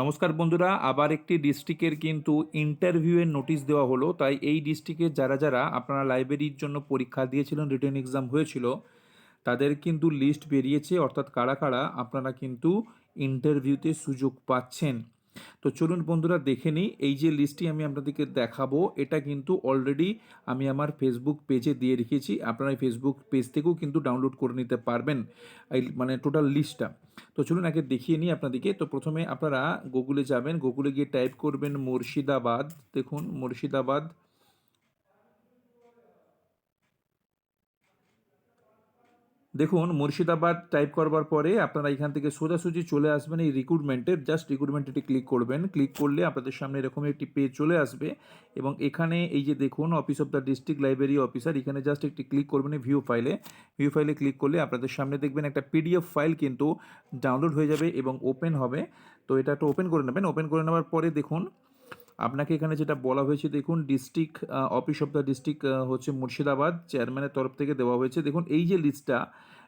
নমস্কার বন্ধুরা, আবার একটি ডিস্ট্রিক্টের কিন্তু ইন্টারভিউয়ের নোটিশ দেওয়া হলো। তাই এই ডিস্ট্রিক্টের যারা যারা আপনারা লাইব্রেরির জন্য পরীক্ষা দিয়েছিলেন রিটার্ন এক্সাম হয়েছিল, তাদের কিন্তু লিস্ট বেরিয়েছে। অর্থাৎ কারা কারা আপনারা কিন্তু ইন্টারভিউতে সুযোগ পাচ্ছেন। তো চলুন বন্ধুরা দেখে নিই। এই যে লিস্টটি আমি আপনাদেরকে দেখাবো, এটা কিন্তু অলরেডি আমি আমার ফেসবুক পেজে দিয়ে রেখেছি। আপনারা এই ফেসবুক পেজ থেকেও কিন্তু ডাউনলোড করে নিতে পারবেন, এই মানে টোটাল লিস্টটা তো চলুন আগে দেখিয়ে নিই আপনাদেরকে। তো প্রথমে আপনারা গুগলে যাবেন গুগলে গিয়ে টাইপ করবেন মুর্শিদাবাদ। দেখুন, মুর্শিদাবাদ। দেখুন, মুর্শিদাবাদ টাইপ করবার পরে আপনারা এখান থেকে সোজাসুজি চলে আসবেন এই রিক্রুটমেন্টের জাস্ট রিক্রুটমেন্টে ক্লিক করবেন। ক্লিক করলে আপনাদের সামনে এরকম একটি পেজ চলে আসবে এবং এখানে এই যে দেখুন office of the district library officer এখানে জাস্ট একটি ক্লিক করবেন ভিউ ফাইলে ভিউ ফাইলে ক্লিক করলে আপনাদের সামনে দেখবেন একটা পিডিএফ ফাইল কিন্তু ডাউনলোড হয়ে যাবে এবং ওপেন হবে। তো এটা একটু ওপেন করে নেবেন। ওপেন করে নেওয়ার পরে দেখুন আপনাকে এখানে যেটা বলা হয়েছে, দেখুন district office of the district হচ্ছে মুর্শিদাবাদ চেয়ারম্যানের তরফ থেকে দেওয়া হয়েছে। দেখুন, এই যে লিস্টটা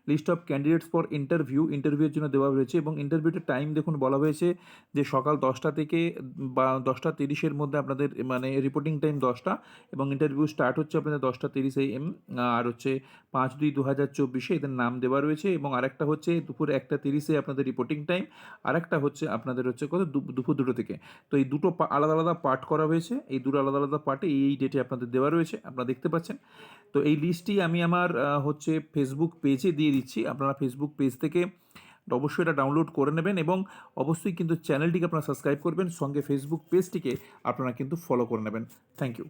list of candidates for interview ইন্টারভিউর জন্য দেওয়া হয়েছে এবং ইন্টারভিউতে টাইম দেখুন বলা হয়েছে যে সকাল দশটা থেকে বা দশটা তিরিশের মধ্যে আপনাদের মানে রিপোর্টিং টাইম দশটা এবং ইন্টারভিউ স্টার্ট হচ্ছে আপনাদের দশটা তিরিশ এম আর হচ্ছে পাঁচ দুই দু হাজার চব্বিশে এদের নাম দেওয়া রয়েছে এবং আরেকটা হচ্ছে দুপুর একটা তিরিশে আপনাদের রিপোর্টিং টাইম আরেকটা হচ্ছে আপনাদের হচ্ছে কত? দুপুর দুটো থেকে। তো এই দুটো আলাদা আলাদা পার্ট করা হয়েছে, এই দুটো আলাদা আলাদা পার্টে এই ডেটে আপনাদের দেওয়া রয়েছে, আপনারা দেখতে পাচ্ছেন। তো এই লিস্টটি আমি আমার হচ্ছে ফেসবুক পেজে দিয়ে দিচ্ছি। আপনারা ফেসবুক পেজ থেকে অবশ্যই এটা ডাউনলোড করে নেবেন এবং অবশ্যই কিন্তু চ্যানেলটিকে আপনারা সাবস্ক্রাইব করবেন। সঙ্গে ফেসবুক পেজটিকে আপনারা কিন্তু ফলো করে নেবেন। Thank you